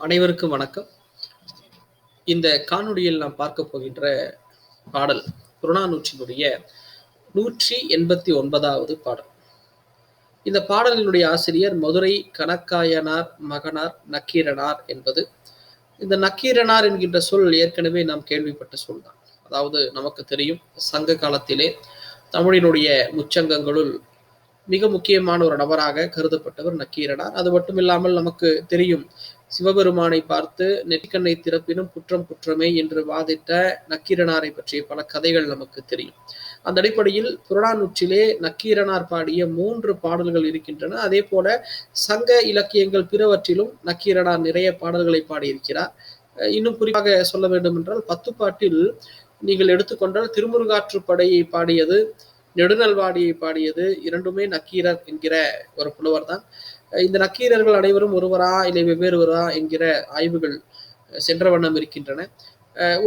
அனைவருக்கும் வணக்கம். இந்த காணொளியில் நாம் பார்க்க போகின்ற பாடல் புறநானூற்றினுடைய நூற்றி எண்பத்தி ஒன்பதாவது பாடல். இந்த பாடலினுடைய ஆசிரியர் மதுரை கணக்காயனார் மகனார் நக்கீரனார் என்பது இந்த நக்கீரனார் என்கின்ற சொல் ஏற்கனவே நாம் கேள்விப்பட்ட சொல் தான் அதாவது நமக்கு தெரியும் சங்க காலத்திலே தமிழினுடைய முச்சங்கங்களுள் மிக முக்கியமான ஒரு நபராக கருதப்பட்டவர் நக்கீரனார். அது மட்டும் இல்லாமல் நமக்கு தெரியும் சிவபெருமானை பார்த்து நெற்றிக்கண்ணை திறப்பினும் குற்றம் குற்றமே என்று வாதிட்ட நக்கீரனாரை பற்றிய பல கதைகள் நமக்கு தெரியும். அந்த அடிப்படையில் புறநானூற்றிலே நக்கீரனார் பாடிய மூன்று பாடல்கள் இருக்கின்றன. அதே போல சங்க இலக்கியங்கள் பிறவற்றிலும் நக்கீரனார் நிறைய பாடல்களை பாடியிருக்கிறார். இன்னும் குறிப்பாக சொல்ல வேண்டும் என்றால் பத்து பாட்டில் நீங்கள் எடுத்துக்கொண்டால் திருமுருகாற்றுப்படையை பாடியது நெடுநல்வாடியை பாடியது இரண்டுமே நக்கீரர் என்கிற ஒரு புலவர் தான் இந்த நக்கீரர்கள் அனைவரும் ஒருவரா இல்லை வெவ்வேறுவரா என்கிற ஆய்வுகள் சென்ற வண்ணம் இருக்கின்றன.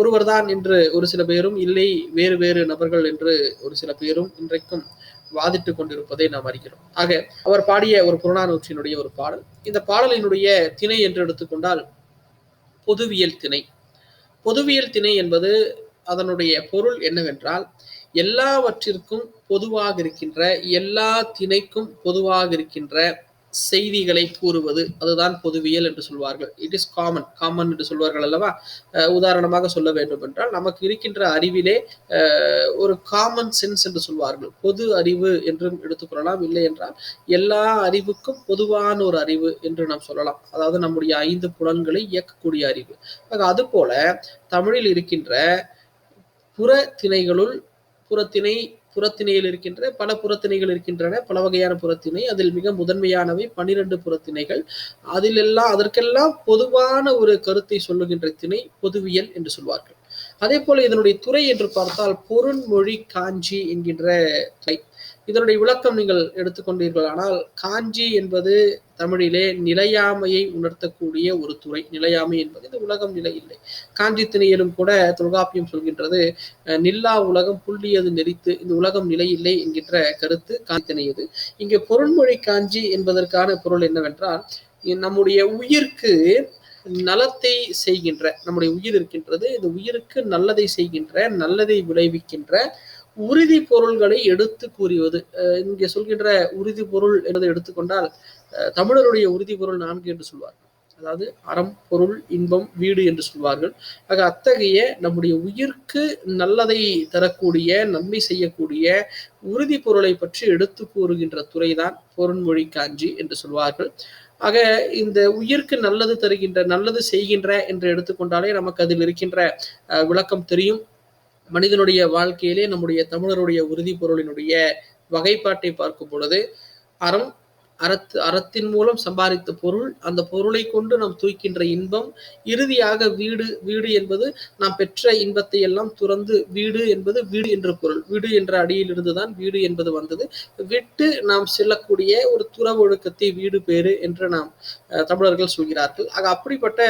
ஒருவர் தான் என்று ஒரு சில பேரும் இல்லை வேறு வேறு நபர்கள் என்று ஒரு சில பேரும் இன்றைக்கும் வாதிட்டு கொண்டிருப்பதை நாம் அறிகிறோம். ஆக அவர் பாடிய ஒரு புறநானூற்றினுடைய ஒரு பாடல். இந்த பாடலினுடைய திணை என்று எடுத்துக்கொண்டால் பொதுவியல் திணை. பொதுவியல் திணை என்பது அதனுடைய பொருள் என்னவென்றால் எல்லாவற்றிற்கும் பொதுவாக இருக்கின்ற எல்லா திணைக்கும் பொதுவாக இருக்கின்ற செய்திகளை கூறுவது அதுதான் பொதுவியல் என்று சொல்வார்கள். இட் இஸ் காமன் காமன் என்று சொல்வார்கள் அல்லவா? உதாரணமாக சொல்ல வேண்டும் என்றால் நமக்கு இருக்கின்ற அறிவிலே ஒரு காமன் சென்ஸ் என்று சொல்வார்கள். பொது அறிவு என்றும் எடுத்துக்கொள்ளலாம் இல்லை என்றால் எல்லா அறிவுக்கும் பொதுவான ஒரு அறிவு என்று நாம் சொல்லலாம். அதாவது நம்முடைய ஐந்து புலன்களை இயக்கக்கூடிய அறிவு. அது போல தமிழில் இருக்கின்ற புற திணைகளுள் புறத்திணை புறத்திணையில் இருக்கின்ற பல புறத்திணைகள் இருக்கின்றன. பல வகையான புறத்திணை. அதில் மிக முதன்மையானவை பனிரெண்டு புறத்திணைகள். அதிலெல்லாம் அதற்கெல்லாம் பொதுவான ஒரு கருத்தை சொல்லுகின்ற திணை பொதுவியல் என்று சொல்வார்கள். அதே போல இதனுடைய துறை என்று பார்த்தால் பொருண்மொழி காஞ்சி என்கின்ற துறை. இதனுடைய விளக்கம் நீங்கள் எடுத்துக்கொண்டீர்கள் ஆனால் காஞ்சி என்பது தமிழிலே நிலையாமையை உணர்த்தக்கூடிய ஒரு துறை. நிலையாமை என்பது இந்த உலகம் நிலை இல்லை. காஞ்சி திணையிலும் கூட தொல்காப்பியம் சொல்கின்றது நில்லா உலகம் புள்ளியது நெறித்து இந்த உலகம் நிலை இல்லை என்கின்ற கருத்து காஞ்சி திணையது. இங்கே பொருண்மொழி காஞ்சி என்பதற்கான பொருள் என்னவென்றால் நம்முடைய உயிர்க்கு நலத்தை செய்கின்ற நம்முடைய உயிர் இருக்கின்றது இந்த உயிருக்கு நல்லதை செய்கின்ற நல்லதை விளைவிக்கின்ற உறுதி பொருள்களை எடுத்து கூறுவது. இங்கே சொல்கின்ற உறுதி பொருள் என்பதை எடுத்துக்கொண்டால் தமிழருடைய உறுதி பொருள் நான்கு என்று சொல்வார்கள். அதாவது அறம் பொருள் இன்பம் வீடு என்று சொல்வார்கள். ஆக அத்தகைய நம்முடைய உயிர்க்கு நல்லதை தரக்கூடிய நன்மை செய்யக்கூடிய உறுதி பொருளை பற்றி எடுத்து கூறுகின்ற துறைதான் பொருண்மொழி காஞ்சி என்று சொல்வார்கள். ஆக இந்த உயிர்க்கு நல்லது தருகின்ற நல்லது செய்கின்ற என்று எடுத்துக்கொண்டாலே நமக்கு அதில் இருக்கின்ற விளக்கம் தெரியும். மனிதனுடைய வாழ்க்கையிலே நம்முடைய தமிழருடைய உறுதி பொருளினுடைய வகைப்பாட்டை பார்க்கும் பொழுது அறம் அறத்து அறத்தின் மூலம் சம்பாதித்த பொருள் அந்த பொருளை கொண்டு நாம் தூக்கின்ற இன்பம் இறுதியாக வீடு வீடு என்பது நாம் பெற்ற இன்பத்தை எல்லாம் துறந்து வீடு என்பது வீடு என்ற பொருள். வீடு என்ற அடியிலிருந்து தான் வீடு என்பது வந்தது. விட்டு நாம் செல்லக்கூடிய ஒரு துற ஒழுக்கத்தை வீடு பேறு என்று நாம் தமிழர்கள் சொல்கிறார்கள். ஆக அப்படிப்பட்ட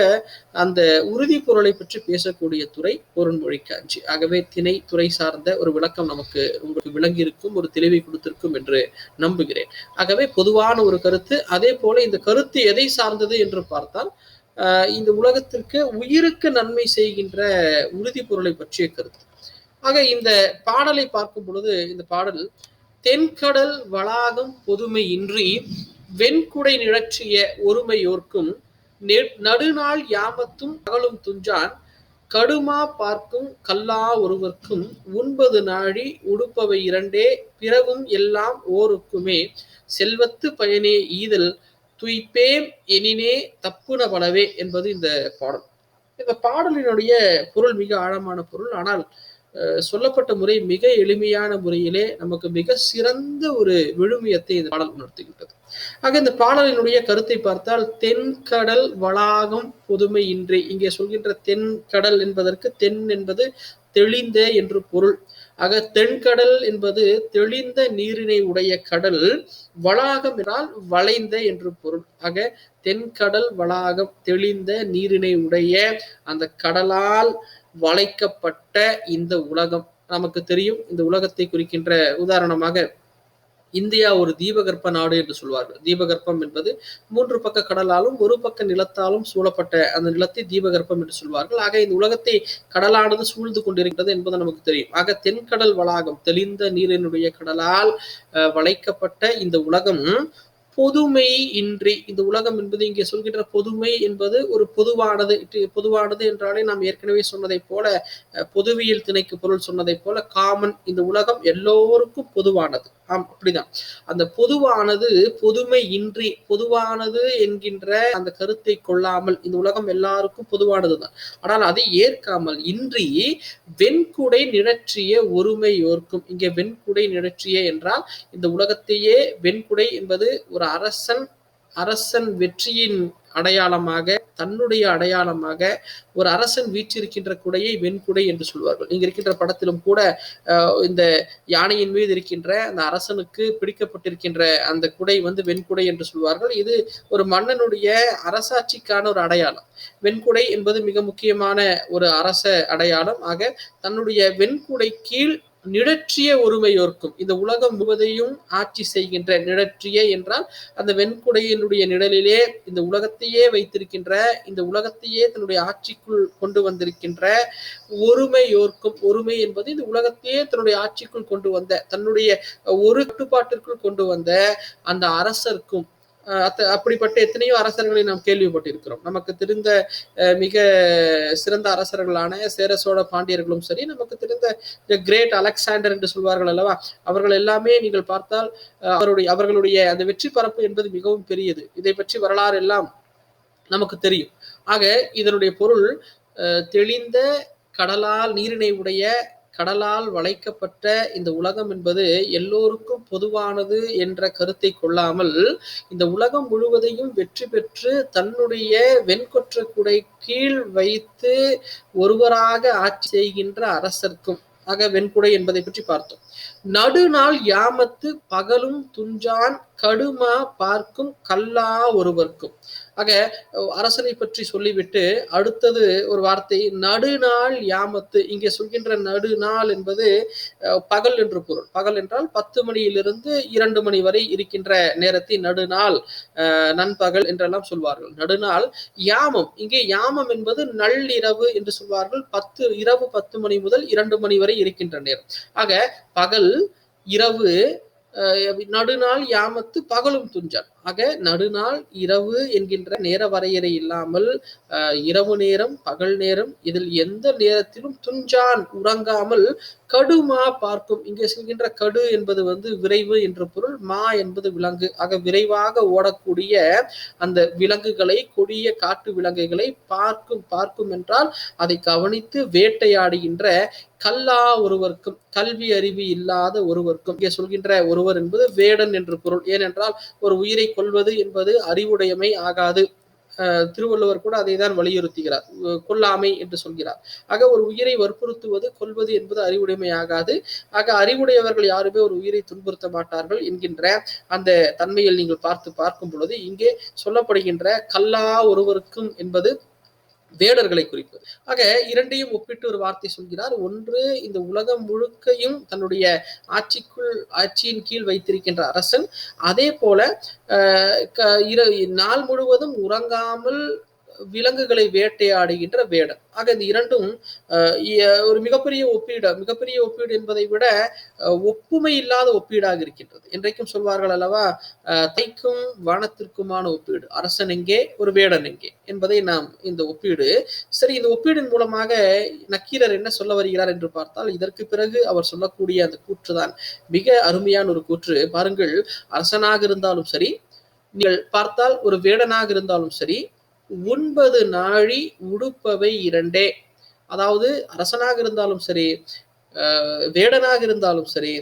அந்த உறுதி பொருளை பற்றி பேசக்கூடிய துறை பொருண்மொழி காஞ்சி ஆகவே திணை துறை சார்ந்த ஒரு விளக்கம் நமக்கு உங்களுக்கு விளங்கியிருக்கும் ஒரு தெளிவை கொடுத்திருக்கும் என்று நம்புகிறேன். ஆகவே பொதுவான ஒரு கருத்து. அதே போல இந்த கருத்து எதை சார்ந்தது என்று பார்த்தால் இந்த உலகத்திற்கு உயிருக்கு நன்மை செய்கின்ற உறுதி பொருளை பற்றிய கருத்து. ஆக இந்த பாடலை பார்க்கும் பொழுது இந்த பாடல் தென்கடல் வளாகம் பொதுமை இன்றி வெண்குடை நிழற்றிய ஒருமையோர்க்கும் நடுநாள் யாமத்தும் அகலும் துஞ்சான் கடுமா பார்க்கும் கல்லா ஒருவர்க்கும் உண்பது நாழி உடுப்பவை இரண்டே பிறவும் எல்லாம் ஓருக்குமே. செல்வத்து பயனே ஈதல் துய்ப்பேம் எனினே தப்புன பலவே என்பது இந்த பாடல். இந்த பாடலினுடைய பொருள் மிக ஆழமான பொருள். ஆனால் சொல்லப்பட்ட முறை மிக எளிமையான முறையிலே நமக்கு மிக சிறந்த ஒரு விழுமியத்தை இந்த பாடல் உணர்த்துகின்றது. ஆக இந்த பாடலினுடைய கருத்தை பார்த்தால் தென்கடல் வளாகம் புதுமையின்றி இன்றி. இங்கே சொல்கின்ற தென்கடல் என்பதற்கு தென் என்பது தெளிந்த என்று பொருள். ஆக தென்கடல் என்பது தெளிந்த நீரினை உடைய கடல் வளாகம் என்றால் வளைந்த என்று பொருள். ஆக தென்கடல் வளாகம் தெளிந்த நீரினை உடைய அந்த கடலால் வளைக்கப்பட்ட இந்த உலகம். நமக்கு தெரியும் இந்த உலகத்தை குறிக்கின்ற உதாரணமாக இந்தியா ஒரு தீபகற்ப நாடு என்று சொல்வார்கள். தீபகற்பம் என்பது மூன்று பக்க கடலாலும் ஒரு பக்க நிலத்தாலும் சூழப்பட்ட அந்த நிலத்தை தீபகற்பம் என்று சொல்வார்கள். ஆக இந்த உலகத்தை கடலானது சூழ்ந்து கொண்டிருக்கிறது என்பது நமக்கு தெரியும். ஆக தென்கடல் வளாகம் தெளிந்த நீரினுடைய கடலால் வளைக்கப்பட்ட இந்த உலகம் பொதுமை இன்றி இந்த உலகம் என்பது இங்கே சொல்கின்ற பொதுமை என்பது ஒரு பொதுவானது பொதுவானது என்றாலே நாம் ஏற்கனவே சொன்னதை போல பொதுவியல் திணைக்கு பொருள் சொன்னதை போல காமன் இந்த உலகம் எல்லோருக்கும் பொதுவானது. ஆம் அப்படிதான். அந்த பொதுவானது பொதுமை இன்றி பொதுவானது என்கின்ற அந்த கருத்தை கொள்ளாமல் இந்த உலகம் எல்லாருக்கும் பொதுவானதுதான். ஆனால் அதை ஏற்காமல் இன்றி வெண்குடை நிழற்றிய ஒருமை ஓர்க்கும் இங்கே வெண்குடை நிழற்றிய என்றால் இந்த உலகத்தையே வெண்குடை என்பது ஒரு அரசன் அரசன் வெற்றியின் அடையாளமாக தன்னுடைய அடையாளமாக ஒரு அரசன் வீற்றிருக்கின்ற குடையை வெண்குடை என்று சொல்வார்கள். இங்க இருக்கின்ற படத்திலும் கூட இந்த யானையின் மீது இருக்கின்ற அந்த அரசனுக்கு பிடிக்கப்பட்டிருக்கின்ற அந்த குடை வந்து வெண்குடை என்று சொல்வார்கள். இது ஒரு மன்னனுடைய அரசாட்சிக்கான ஒரு அடையாளம். வெண்குடை என்பது மிக முக்கியமான ஒரு அரச அடையாளம். ஆக தன்னுடைய வெண்குடை கீழ் நிழற்றிய ஒருமையோர்க்கும் இந்த உலகம் முழுவதையும் ஆட்சி செய்கின்ற நிழற்றிய என்றால் அந்த வெண்குடையினுடைய நிழலிலே இந்த உலகத்தையே வைத்திருக்கின்ற இந்த உலகத்தையே தன்னுடைய ஆட்சிக்குள் கொண்டு வந்திருக்கின்ற ஒருமையோர்க்கும் ஒருமை என்பது இந்த உலகத்தையே தன்னுடைய ஆட்சிக்குள் கொண்டு வந்த தன்னுடைய ஒரு கட்டுப்பாட்டிற்குள் கொண்டு வந்த அந்த அரசர்க்கும் அப்படிப்பட்ட எத்தனையோ அரசர்களை நாம் கேள்விப்பட்டிருக்கிறோம். நமக்கு தெரிந்த மிக சிறந்த அரசர்களான சேர சோழ பாண்டியர்களும் சரி நமக்கு தெரிந்த கிரேட் அலெக்சாண்டர் என்று சொல்வார்கள் அல்லவா? அவர்கள் எல்லாமே நீங்கள் பார்த்தால் அவருடைய அவர்களுடைய அந்த வெற்றி பரப்பு என்பது மிகவும் பெரியது. இதை பற்றி வரலாறு எல்லாம் நமக்கு தெரியும். ஆக இதனுடைய பொருள் தெளிந்த கடலால் நீரினை உடைய கடலால் வளைக்கப்பட்ட இந்த உலகம் என்பது எல்லோருக்கும் பொதுவானது என்ற கருத்தை கொள்ளாமல் இந்த உலகம் முழுவதையும் வெற்றி பெற்று தன்னுடைய வெண்கொற்ற குடை கீழ் வைத்து ஒருவராக ஆட்சி செய்கின்ற அரசர்க்கும் ஆக வெண்குடை என்பதை பற்றி பார்த்தோம். நடுநாள் யாமத்து பகலும் துஞ்சான் கடுமா பார்க்கும் கல்லா ஒருவர்க்கும். ஆக அரசனை பற்றி சொல்லிவிட்டு அடுத்தது ஒரு வார்த்தை நடுநாள் யாமத்து. இங்கே சொல்கின்ற நடுநாள் என்பது பகல் என்று பொருள். பகல் என்றால் பத்து மணியிலிருந்து இரண்டு மணி வரை இருக்கின்ற நேரத்தை நடுநாள் நண்பகல் என்றெல்லாம் சொல்வார்கள். நடுநாள் யாமம். இங்கே யாமம் என்பது நள்ளிரவு என்று சொல்வார்கள். பத்து இரவு பத்து மணி முதல் இரண்டு மணி வரை இருக்கின்ற நேரம். ஆக பகல் இரவு நடுநாள் யாமத்து பகலும் துஞ்சான் ஆக நடுநாள் இரவு என்கின்ற நேர வரையறை இல்லாமல் இரவு நேரம் பகல் நேரம் இதில் எந்த நேரத்திலும் துஞ்சான் உறங்காமல் கடுமா பார்க்கும். இங்கே சொல்கின்ற கடு என்பது வந்து விரைவு என்ற பொருள் மா என்பது விலங்கு. ஆக விரைவாக ஓடக்கூடிய அந்த விலங்குகளை கொடிய காட்டு விலங்குகளை பார்க்கும் பார்க்கும் என்றால் அதை கவனித்து வேட்டையாடுகின்ற கல்லா ஒருவருக்கும் கல்வி அறிவு இல்லாத ஒருவருக்கும். இங்கே சொல்கின்ற ஒருவர் என்பது வேடன் என்று பொருள். ஏனென்றால் ஒரு உயிரை கொள்வது என்பது அறிவுடையமை ஆகாது. திருவள்ளுவர் கூட அதை தான் வலியுறுத்துகிறார் கொல்லாமை என்று சொல்கிறார். ஆக ஒரு உயிரை வற்புறுத்துவது கொள்வது என்பது அறிவுடைமை ஆகாது. ஆக அறிவுடையவர்கள் யாருமே ஒரு உயிரை துன்புறுத்த மாட்டார்கள் என்கின்ற அந்த தன்மையில் நீங்கள் பார்த்து பார்க்கும் பொழுது இங்கே சொல்லப்படுகின்ற கல்லா ஒருவருக்கும் என்பது வேடர்களை குறிப்பது. ஆக இரண்டையும் ஒப்பிட்டு ஒரு வார்த்தை சொல்கிறார். ஒன்று இந்த உலகம் முழுக்கையும் தன்னுடைய ஆட்சிக்குள் ஆட்சியின் கீழ் வைத்திருக்கின்ற அரசன். அதே போல நாள் முழுவதும் உறங்காமல் விலங்குகளை வேட்டையாடுகின்ற வேடன். ஆக இந்த இரண்டும் ஒரு மிகப்பெரிய ஒப்பீடு மிகப்பெரிய ஒப்பீடு என்பதை விட ஒப்புமை இல்லாத ஒப்பீடாக இருக்கின்றது. என்றைக்கும் சொல்வார்கள் அல்லவா தைக்கும் வானத்திற்குமான ஒப்பீடு அரசன் எங்கே ஒரு வேடன் எங்கே என்பதை நாம் இந்த ஒப்பீடு. சரி இந்த ஒப்பீடின் மூலமாக நக்கீரர் என்ன சொல்ல வருகிறார் என்று பார்த்தால் இதற்கு பிறகு அவர் சொல்லக்கூடிய அந்த கூற்றுதான் மிக அருமையான ஒரு கூற்று. பாருங்கள் அரசனாக இருந்தாலும் சரி நீங்கள் பார்த்தால் ஒரு வேடனாக இருந்தாலும் சரி ஒன்பது நாழி உடுப்பவை இரண்டே. அதாவது அரசனாக இருந்தாலும் சரி வேடனாக இருந்தாலும் சரி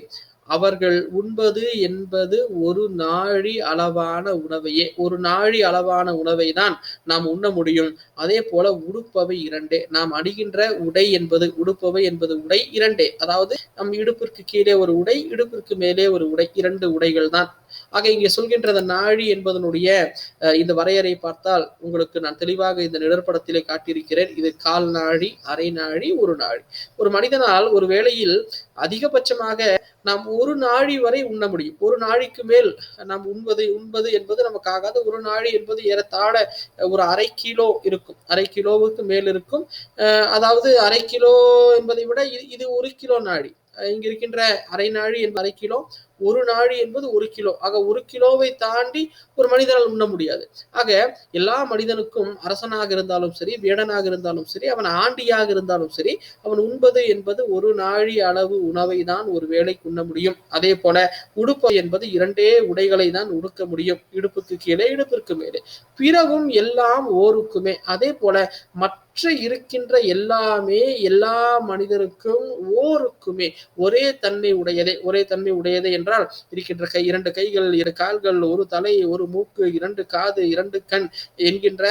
அவர்கள் உண்பது என்பது ஒரு நாழி அளவான உணவையே. ஒரு நாழி அளவான உணவை தான் நாம் உண்ண முடியும். அதே போல உடுப்பவை இரண்டே. நாம் அணிகின்ற உடை என்பது உடுப்பவை என்பது உடை இரண்டே. அதாவது நம் இடுப்பிற்கு கீழே ஒரு உடை இடுப்பிற்கு மேலே ஒரு உடை இரண்டு உடைகள் தான் ஆக இங்கே சொல்கின்ற நாழி என்பதனுடைய இந்த வரையறை பார்த்தால் உங்களுக்கு நான் தெளிவாக இந்த நிழற்படத்திலே காட்டியிருக்கிறேன். இது கால் நாழி அரை நாழி ஒரு நாழி. ஒரு மனிதனால் ஒரு வேளையில் அதிகபட்சமாக நாம் ஒரு நாழி வரை உண்ண முடியும். ஒரு நாழிக்கு மேல் நாம் உண்பது உண்பது என்பது நமக்கு ஆகாது ஒரு நாழி என்பது ஏறத்தாழ ஒரு அரை கிலோ இருக்கும். அரை கிலோவுக்கு மேல் இருக்கும். அஹ் அதாவது அரை கிலோ என்பதை விட இது ஒரு கிலோ நாழி. இங்க இருக்கின்ற அரை நாழி என்பது அரை கிலோ ஒரு நாழி என்பது ஒரு கிலோ. ஆக ஒரு கிலோவை தாண்டி ஒரு மனிதனால் உண்ண முடியாது. ஆக எல்லா மனிதனுக்கும் அரசனாக இருந்தாலும் சரி வேடனாக இருந்தாலும் சரி அவன் ஆண்டியாக இருந்தாலும் சரி அவன் உண்பது என்பது ஒரு நாழி அளவு உணவை தான் ஒரு வேலைக்கு உண்ண முடியும். அதே போல உடுப்பு என்பது இரண்டே உடைகளை தான் உடுக்க முடியும். இடுப்புக்கு கீழே இடுப்பிற்கு மேலே. பிறவும் எல்லாம் ஓருக்குமே. அதே போல மற்ற இருக்கின்ற எல்லாமே எல்லா மனிதருக்கும் ஓருக்குமே ஒரே தன்மை உடையதே ஒரே தன்மை உடையதே என்றால் இருக்கின்ற கை இரண்டு கைகள் இரு கால்கள் ஒரு தலை ஒரு மூக்கு இரண்டு காது இரண்டு கண் என்கின்ற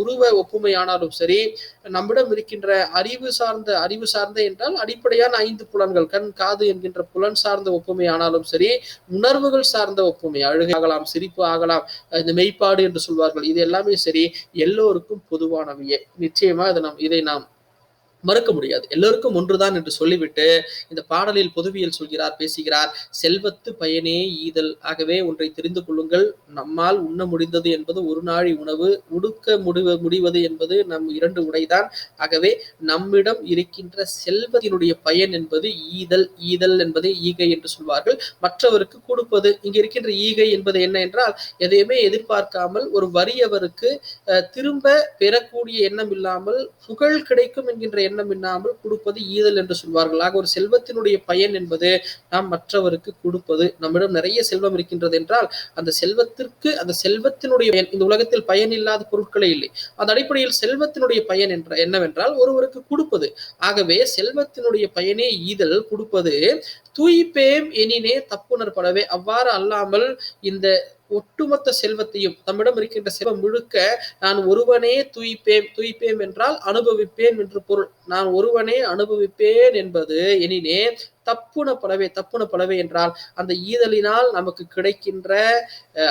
உருவ ஒப்புமையானாலும் சரி நம்மிடம் இருக்கின்ற அறிவு சார்ந்த அறிவு சார்ந்த என்றால் அடிப்படையான ஐந்து புலன்கள் கண் காது என்கின்ற புலன் சார்ந்த ஒப்புமை ஆனாலும் சரி உணர்வுகள் சார்ந்த ஒப்புமை அழுகை ஆகலாம் சிரிப்பு ஆகலாம் இந்த மெய்ப்பாடு என்று சொல்வார்கள் இது எல்லாமே சரி எல்லோருக்கும் பொதுவானவையே. நிச்சயமா அதை நாம் இதை நாம் மறுக்க முடியாது. எல்லோருக்கும் ஒன்றுதான் என்று சொல்லிவிட்டு இந்த பாடலில் பொதுவியல் சொல்கிறார் பேசுகிறார் செல்வத்து பயனே ஈதல். ஆகவே ஒன்றை தெரிந்து கொள்ளுங்கள். நம்மால் உண்ண முடிந்தது என்பது ஒரு நாழி உணவு. உடுக்க முடிவ முடிவது என்பது நம் இரண்டு உடைதான். ஆகவே நம்மிடம் இருக்கின்ற செல்வத்தினுடைய பயன் என்பது ஈதல். ஈதல் என்பதை ஈகை என்று சொல்வார்கள். மற்றவருக்கு கொடுப்பது. இங்க இருக்கின்ற ஈகை என்பது என்ன என்றால் எதையுமே எதிர்பார்க்காமல் ஒரு வறியவருக்கு அஹ், திரும்ப பெறக்கூடிய எண்ணம் இல்லாமல் புகழ் கிடைக்கும் என்கின்ற எண்ணம் இல்லாமல் கொடுப்பது ஈதல் என்று சொல்வார்கள். ஆக ஒரு செல்வத்தினுடைய பயன் என்பது நாம் மற்றவருக்கு கொடுப்பது. நம்மிடம் நிறைய செல்வம் இருக்கின்றது என்றால் அந்த செல்வத்திற்கு அந்த செல்வத்தினுடைய பயன் இந்த உலகத்தில் பயன் இல்லாத பொருட்களே இல்லை. அந்த அடிப்படையில் செல்வத்தினுடைய பயன் என்ற என்னவென்றால் ஒருவருக்கு கொடுப்பது. ஆகவே செல்வத்தினுடைய பயனே ஈதல் கொடுப்பது. தூய்ப்பேம் எனினே தப்புணர்படவே. அவ்வாறு அல்லாமல் இந்த ஒட்டுமொத்த செல்வத்தையும் தம்மிடம் இருக்கின்ற செல்வம் முழுக்க நான் ஒருவனே தூய்ப்பேன் துய்ப்பேன் என்றால் அனுபவிப்பேன் என்று பொருள். நான் ஒருவனே அனுபவிப்பேன் என்பது எனினே தப்புணப்படவே தப்புணப்படவே என்றால் அந்த ஈதலினால் நமக்கு கிடைக்கின்ற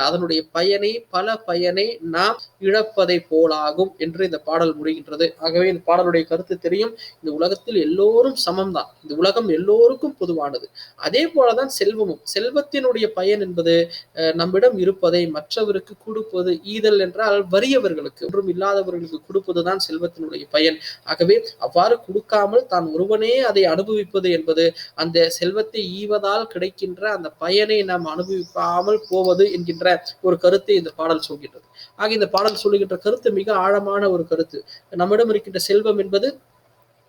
அதனுடைய பயனை பல பயனை நாம் இழப்பதை போலாகும் என்று இந்த பாடல் முடிகின்றது. ஆகவே இந்த பாடலுடைய கருத்து தெரியும். இந்த உலகத்தில் எல்லோரும் சமம்தான். இந்த உலகம் எல்லோருக்கும் பொதுவானது. அதே போலதான் செல்வமும். செல்வத்தினுடைய பயன் என்பது அஹ், நம்மிடம் இருப்பதை மற்றவருக்கு கொடுப்பது ஈதல் என்றால் வறியவர்களுக்கு ஒன்றும் இல்லாதவர்களுக்கு கொடுப்பதுதான் செல்வத்தினுடைய பயன். ஆகவே அவ்வாறு கொடுக்காமல் தான் ஒருவனே அதை அனுபவிப்பது என்பது அந்த செல்வத்தை ஈவதால் கிடைக்கின்ற அந்த பயனை நாம் அனுபவிக்காமல் போவது என்கின்ற ஒரு கருத்தை இந்த பாடல் சொல்கின்றது. ஆக இந்த பாடல் சொல்லுகின்ற கருத்து மிக ஆழமான ஒரு கருத்து. நம்மிடம் இருக்கின்ற செல்வம் என்பது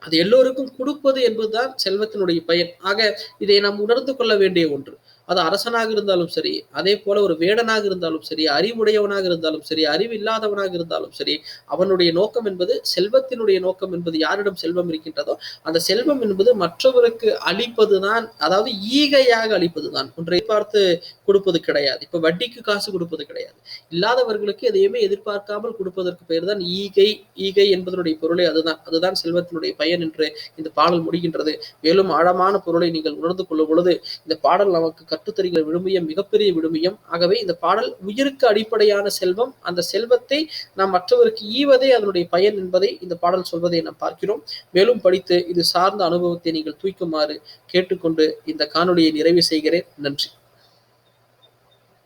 அது எல்லோருக்கும் கொடுப்பது என்பதுதான் செல்வத்தினுடைய பயன். ஆக இதை நாம் உணர்ந்து கொள்ள வேண்டிய ஒன்று. அது அரசனாக இருந்தாலும் சரி அதே போல ஒரு வேடனாக இருந்தாலும் சரி அறிவுடையவனாக இருந்தாலும் சரி அறிவு இல்லாதவனாக இருந்தாலும் சரி அவனுடைய நோக்கம் என்பது செல்வத்தினுடைய நோக்கம் என்பது யாரிடம் செல்வம் இருக்கின்றதோ அந்த செல்வம் என்பது மற்றவருக்கு அளிப்பதுதான் அதாவது ஈகையாக அளிப்பதுதான். ஒன்றை பார்த்து கொடுப்பது கிடையாது. இப்ப வட்டிக்கு காசு கொடுப்பது கிடையாது. இல்லாதவர்களுக்கு எதையுமே எதிர்பார்க்காமல் கொடுப்பதற்கு பெயர் தான் ஈகை. ஈகை என்பதனுடைய பொருளை அதுதான். அதுதான் செல்வத்தினுடைய பயன் என்று இந்த பாடல் முடிகின்றது. மேலும் ஆழமான பொருளை நீங்கள் உணர்ந்து கொள்ளும் பொழுது இந்த பாடல் நமக்கு கற்றுத்தருகிற விழுமியம் மிகப்பெரிய விழுமியம். ஆகவே இந்த பாடல் உயிருக்கு அடிப்படையான செல்வம். அந்த செல்வத்தை நாம் மற்றவருக்கு ஈவதே அதனுடைய பயன் என்பதை இந்த பாடல் சொல்வதை நாம் பார்க்கிறோம். மேலும் படித்து இது சார்ந்த அனுபவத்தை நீங்கள் தூய்க்குமாறு கேட்டுக்கொண்டு இந்த காணொலியை நிறைவு செய்கிறேன். நன்றி.